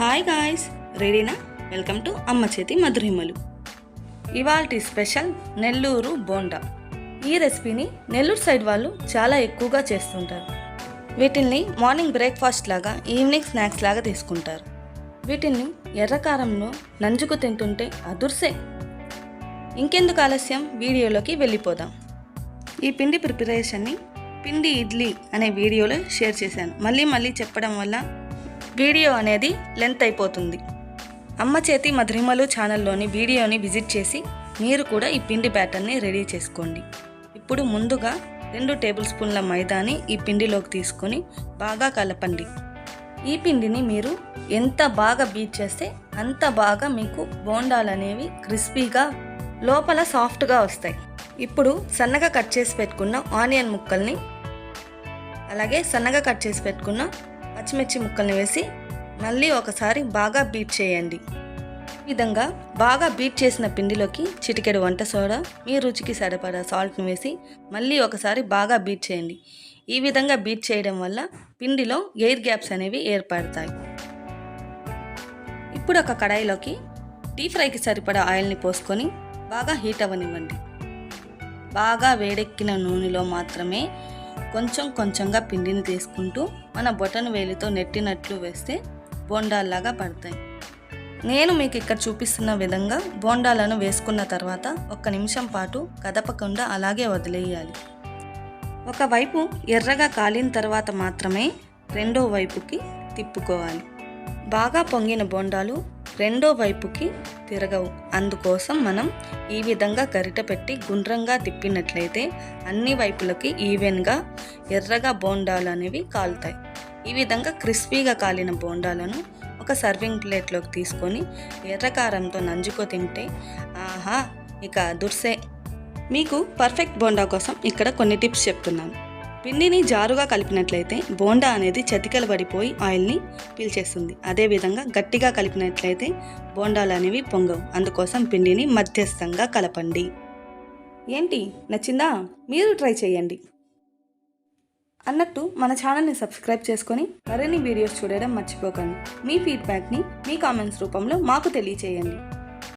Hi guys రెడీనా welcome to అమ్మ చేతి మధురిమలు ఇవాల్టి స్పెషల్ నెల్లూరు బోండా. ఈ రెసిపీని నెల్లూరు సైడ్ వాళ్ళు చాలా ఎక్కువగా చేస్తుంటారు. వీటిల్ని మార్నింగ్ బ్రేక్ఫాస్ట్ లాగా ఈవినింగ్ స్నాక్స్ లాగా తీసుకుంటారు. వీటిని ఎర్రకారంలో నంజుకు తింటుంటే అదుర్సే. ఇంకెందుకు ఆలస్యం? వీడియోలోకి వెళ్ళిపోదాం. ఈ పిండి ప్రిపరేషన్ని పిండి ఇడ్లీ అనే వీడియోలో షేర్ చేశాను. మళ్ళీ మళ్ళీ చెప్పడం వల్ల వీడియో అనేది లెంత్ అయిపోతుంది. అమ్మ చేతి మధురిమలు ఛానల్లోని వీడియోని విజిట్ చేసి మీరు కూడా ఈ పిండి బ్యాటర్ని రెడీ చేసుకోండి. ఇప్పుడు ముందుగా రెండు టేబుల్ స్పూన్ల మైదాని ఈ పిండిలోకి తీసుకొని బాగా కలపండి. ఈ పిండిని మీరు ఎంత బాగా బీట్ చేస్తే అంత బాగా మీకు బోండాలు అనేవి క్రిస్పీగా లోపల సాఫ్ట్గా వస్తాయి. ఇప్పుడు సన్నగా కట్ చేసి పెట్టుకున్న ఆనియన్ ముక్కల్ని అలాగే సన్నగా కట్ చేసి పెట్టుకున్న పచ్చిమిర్చి ముక్కల్ని వేసి మళ్ళీ ఒకసారి బాగా బీట్ చేయండి. ఈ విధంగా బాగా బీట్ చేసిన పిండిలోకి చిటికెడు వంట సోడా మీ రుచికి సరిపడా సాల్ట్ని వేసి మళ్ళీ ఒకసారి బాగా బీట్ చేయండి. ఈ విధంగా బీట్ చేయడం వల్ల పిండిలో ఎయిర్ గ్యాప్స్ అనేవి ఏర్పడతాయి. ఇప్పుడు ఒక కడాయిలోకి డీప్ ఫ్రైకి సరిపడా ఆయిల్ని పోసుకొని బాగా హీట్ అవ్వనివ్వండి. బాగా వేడెక్కిన నూనెలో మాత్రమే కొంచెం కొంచెంగా పిండిని తీసుకుంటూ మన బొటన్ వేలితో నెట్టినట్లు వేస్తే బోండాల్లాగా పడతాయి. నేను మీకు ఇక్కడ చూపిస్తున్న విధంగా బోండాలను వేసుకున్న తర్వాత ఒక్క నిమిషం పాటు కదపకుండా అలాగే వదిలేయాలి. ఒకవైపు ఎర్రగా కాలిన తర్వాత మాత్రమే రెండో వైపుకి తిప్పుకోవాలి. బాగా పొంగిన బోండాలు రెండో వైపుకి తిరగవు. అందుకోసం మనం ఈ విధంగా గరిట పెట్టి గుండ్రంగా తిప్పినట్లయితే అన్ని వైపులకి ఈవెన్గా ఎర్రగా బోండాలు అనేవి కాలుతాయి. ఈ విధంగా క్రిస్పీగా కాలిన బోండాలను ఒక సర్వింగ్ ప్లేట్లోకి తీసుకొని ఎర్రకారంతో నంజుకో తింటే ఆహా ఇక దుర్సే. మీకు పర్ఫెక్ట్ బోండా కోసం ఇక్కడ కొన్ని టిప్స్ చెప్తున్నాను. పిండిని జారుగా కలిపినట్లయితే బోండా అనేది చతికలు పడిపోయి ఆయిల్ని పీల్చేస్తుంది. అదేవిధంగా గట్టిగా కలిపినట్లయితే బోండాలు అనేవి పొంగవు. అందుకోసం పిండిని మధ్యస్థంగా కలపండి. ఏంటి? నచ్చిందా? మీరు ట్రై చేయండి. అన్నట్టు మన ఛానల్ని సబ్స్క్రైబ్ చేసుకొని మరిన్ని వీడియోస్ చూడడం మర్చిపోకండి. మీ ఫీడ్బ్యాక్ని మీ కామెంట్స్ రూపంలో మాకు తెలియచేయండి.